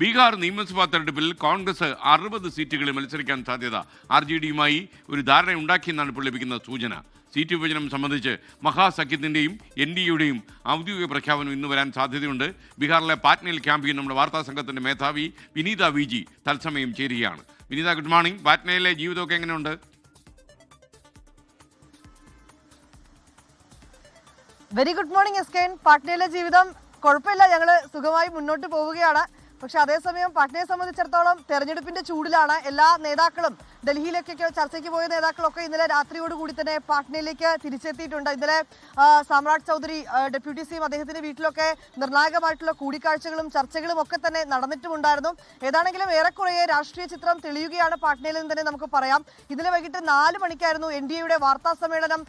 ബീഹാർ നിയമസഭാ തെരഞ്ഞെടുപ്പിൽ കോൺഗ്രസ് അറുപത് സീറ്റുകളിൽ മത്സരിക്കാൻ സാധ്യത. ആർ ജെ ഡിയുമായി ഒരു ധാരണ ഉണ്ടാക്കിയെന്നാണ് ഇപ്പോൾ ലഭിക്കുന്ന സൂചന. സീറ്റ് വിഭജനം സംബന്ധിച്ച് മഹാസഖ്യത്തിന്റെയും എൻ ഡി എയുടെയും ഔദ്യോഗിക പ്രഖ്യാപനം ഇന്ന് വരാൻ സാധ്യതയുണ്ട്. ബീഹാറിലെ പാറ്റ്നയിൽ ക്യാമ്പിൽ നമ്മുടെ വാർത്താ സംഘത്തിന്റെ മേധാവി വിനീത വി ജി തത്സമയം ചേരുകയാണ്. വിനീത ഗുഡ് മോർണിംഗ്. പാറ്റ്നയിലെ ജീവിതമൊക്കെ എങ്ങനെയുണ്ട്? Very good morning S K പാട്നയിലെ ജീവിതം കുഴപ്പമില്ല. ഞങ്ങൾ സുഖമായി മുന്നോട്ട് പോവുകയാണ്. പക്ഷെ അതേസമയം പാട്നയെ സംബന്ധിച്ചിടത്തോളം തെരഞ്ഞെടുപ്പിന്റെ ചൂടിലാണ് എല്ലാ നേതാക്കളും ഡൽഹിയിലേക്കൊക്കെ ചർച്ചയ്ക്ക് പോയ നേതാക്കളൊക്കെ ഇന്നലെ രാത്രിയോടുകൂടി തന്നെ പാട്നയിലേക്ക് തിരിച്ചെത്തിയിട്ടുണ്ട്. ഇന്നലെ സമ്രാട് ചൗധരി ഡെപ്യൂട്ടി സിയും അദ്ദേഹത്തിന്റെ വീട്ടിലൊക്കെ നിർണായകമായിട്ടുള്ള കൂടിക്കാഴ്ചകളും ചർച്ചകളും ഒക്കെ തന്നെ നടന്നിട്ടുമുണ്ടായിരുന്നു. ഏതാണെങ്കിലും ഏറെക്കുറെ രാഷ്ട്രീയ ചിത്രം തെളിയുകയാണ് പാട്നയിൽ നിന്ന് തന്നെ നമുക്ക് പറയാം. ഇന്നലെ വൈകിട്ട് നാല് മണിക്കായിരുന്നു എൻ ഡി എയുടെ വാർത്താ സമ്മേളനം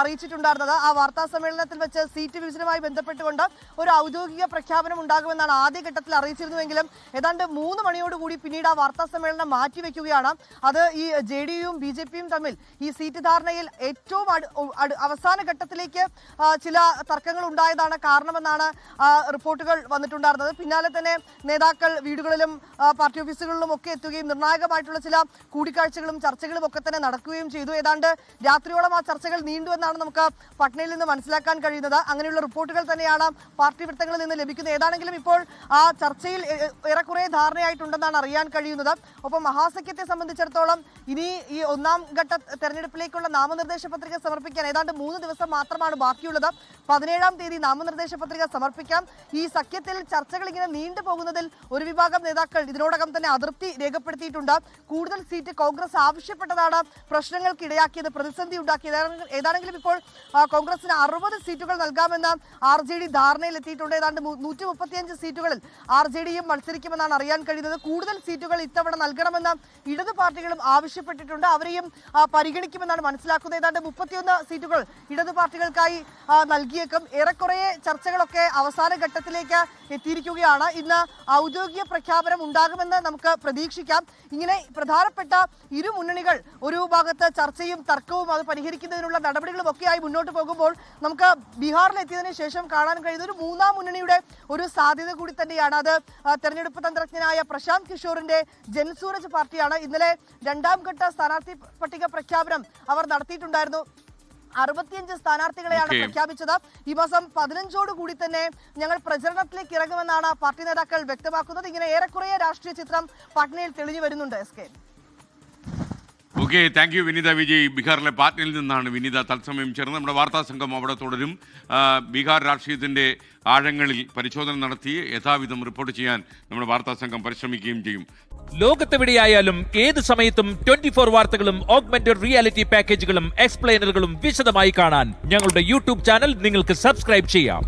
അറിയിച്ചിട്ടുണ്ടായിരുന്നത്. ആ വാർത്താ സമ്മേളനത്തിൽ വെച്ച് സീറ്റ് വിഭജനവുമായി ബന്ധപ്പെട്ടുകൊണ്ട് ഒരു ഔദ്യോഗിക പ്രഖ്യാപനം ഉണ്ടാകുമെന്നാണ് ആദ്യഘട്ടത്തിൽ അറിയിച്ചിരുന്നുവെങ്കിലും ഏതാണ്ട് മൂന്ന് മണിയോടുകൂടി പിന്നീട് ആ വാർത്താ സമ്മേളനം മാറ്റിവെക്കുകയാണ്. അത് ഈ ജെ ഡി യുവും ബി ജെ പിയും തമ്മിൽ ഈ സീറ്റ് ധാരണയിൽ ഏറ്റവും അവസാന ഘട്ടത്തിലേക്ക് ചില തർക്കങ്ങൾ ഉണ്ടായതാണ് കാരണമെന്നാണ് റിപ്പോർട്ടുകൾ വന്നിട്ടുണ്ടായിരുന്നത്. പിന്നാലെ തന്നെ നേതാക്കൾ വീടുകളിലും പാർട്ടി ഓഫീസുകളിലും ഒക്കെ എത്തുകയും നിർണായകമായിട്ടുള്ള ചില കൂടിക്കാഴ്ചകളും ചർച്ചകളും ഒക്കെ തന്നെ നടക്കുകയും ചെയ്തു. ഏതാണ്ട് രാത്രിയോളം ആ ചർച്ചകൾ നീണ്ടു എന്നാണ് നമുക്ക് പട്നയിൽ നിന്ന് മനസ്സിലാക്കാൻ കഴിയുന്നത്. അങ്ങനെയുള്ള റിപ്പോർട്ടുകൾ തന്നെയാണ് പാർട്ടി വൃത്തങ്ങളിൽ നിന്ന് ലഭിക്കുന്നത്. ഏതാണെങ്കിലും ഇപ്പോൾ ആ ചർച്ചയിൽ ഏറെക്കുറെ ധാരണയായിട്ടുണ്ടെന്നാണ് അറിയാൻ കഴിയുന്നത്. ഒപ്പം മഹാസഖ്യത്തെ സംബന്ധിച്ചിടത്തോളം ഇനി ഈ ഒന്നാം ഘട്ട തെരഞ്ഞെടുപ്പിലേക്കുള്ള നാമനിർദ്ദേശ പത്രിക സമർപ്പിക്കാൻ ഏതാണ്ട് മൂന്ന് ദിവസം മാത്രമാണ് ബാക്കിയുള്ളത്. പതിനേഴാം തീയതി നാമനിർദ്ദേശ പത്രിക സമർപ്പിക്കാം. ഈ സഖ്യത്തിൽ ചർച്ചകൾ ഇങ്ങനെ നീണ്ടു പോകുന്നതിൽ ഒരു വിഭാഗം നേതാക്കൾ ഇതിനോടകം തന്നെ അതൃപ്തി രേഖപ്പെടുത്തിയിട്ടുണ്ട്. കൂടുതൽ സീറ്റ് കോൺഗ്രസ് ആവശ്യപ്പെട്ടതാണ്. പ്രശ്നങ്ങൾക്ക് ഇടയാക്കിയത് പ്രതിസന്ധി ഉണ്ടാക്കിയത് ഏതാണെങ്കിലും- ഇപ്പോൾ കോൺഗ്രസിന് അറുപത് സീറ്റുകൾ നൽകാമെന്ന് ആർ ജെ ഡി ധാരണയിലെത്തിയിട്ടുണ്ട്. ഏതാണ്ട് നൂറ്റി മുപ്പത്തിയഞ്ച് സീറ്റുകളിൽ ആർ ജെ ഡിയും മത്സരിക്കുമെന്നാണ് അറിയാൻ കഴിയുന്നത്. കൂടുതൽ സീറ്റുകൾ ഇത്തവണ നൽകണമെന്ന് ഇടതു പാർട്ടികളും ആവശ്യപ്പെട്ടിട്ടുണ്ട്. അവരെയും പരിഗണിക്കുമെന്നാണ് മനസ്സിലാക്കുന്നത്. ഏതാണ്ട് മുപ്പത്തിയൊന്ന് സീറ്റുകൾ ഇടതു പാർട്ടികൾക്കായി ആ, നൽകിയേക്കും ഏറെക്കുറെ ചർച്ചകളൊക്കെ അവസാന ഘട്ടത്തിലേക്ക് എത്തിയിരിക്കുകയാണ്. ഇന്ന് ഔദ്യോഗിക പ്രഖ്യാപനം ഉണ്ടാകുമെന്ന് നമുക്ക് പ്രതീക്ഷിക്കാം. ഇങ്ങനെ പ്രധാനപ്പെട്ട ഇരു മുന്നണികൾ ഒരു ഭാഗത്ത് ചർച്ചയും തർക്കവും അത് പരിഹരിക്കുന്നതിനുള്ള നടപടികളും ഒക്കെയായി മുന്നോട്ട് പോകുമ്പോൾ നമുക്ക് ബീഹാറിൽ എത്തിയതിനു ശേഷം കാണാൻ കഴിയുന്ന ഒരു മൂന്നാം മുന്നണിയുടെ ഒരു സാധ്യത കൂടി തന്നെയാണ്. അത് തെരഞ്ഞെടുപ്പ് തന്ത്രജ്ഞനായ പ്രശാന്ത് കിഷോറിന്റെ ജൻസൂരജ് പാർട്ടിയാണ്. ഇന്നലെ രണ്ടാം ഘട്ട സ്ഥാനാർത്ഥി പട്ടിക പ്രഖ്യാപനം അവർ നടത്തിയിട്ടുണ്ടായിരുന്നു. അറുപത്തിയഞ്ച് സ്ഥാനാർത്ഥികളെയാണ് പ്രഖ്യാപിച്ചത്. ഈ മാസം പതിനഞ്ചോട് കൂടി തന്നെ ഞങ്ങൾ പ്രചരണത്തിലേക്ക് ഇറങ്ങുമെന്നാണ് പാർട്ടി നേതാക്കൾ വ്യക്തമാക്കുന്നത്. ഇങ്ങനെ ഏറെക്കുറെ രാഷ്ട്രീയ ചിത്രം പട്നയിൽ തെളിഞ്ഞു വരുന്നുണ്ട്. S K. Okay thank you Vineetha Vijay. ബീഹാറിലെ പാറ്റ്നയിൽ നിന്നാണ് വിനീത തത്സമയം ചേർന്ന് നമ്മുടെ വാർത്താ സംഘം അവിടെ തുടരും. ബീഹാർ രാഷ്ട്രീയത്തിന്റെ ആഴങ്ങളിൽ പരിശോധന നടത്തി യഥാവിധം റിപ്പോർട്ട് ചെയ്യാൻ നമ്മുടെ വാർത്താ സംഘം പരിശ്രമിക്കുകയും ചെയ്യും. ലോകത്തെവിടെയായാലും ഏത് സമയത്തും ട്വന്റി ഫോർ വാർത്തകളും ഓഗ്മെന്റഡ് റിയാലിറ്റി പാക്കേജുകളും എക്സ്പ്ലെയിനറുകളും വിശദമായി കാണാൻ ഞങ്ങളുടെ യൂട്യൂബ് ചാനൽ നിങ്ങൾക്ക് സബ്സ്ക്രൈബ് ചെയ്യാം.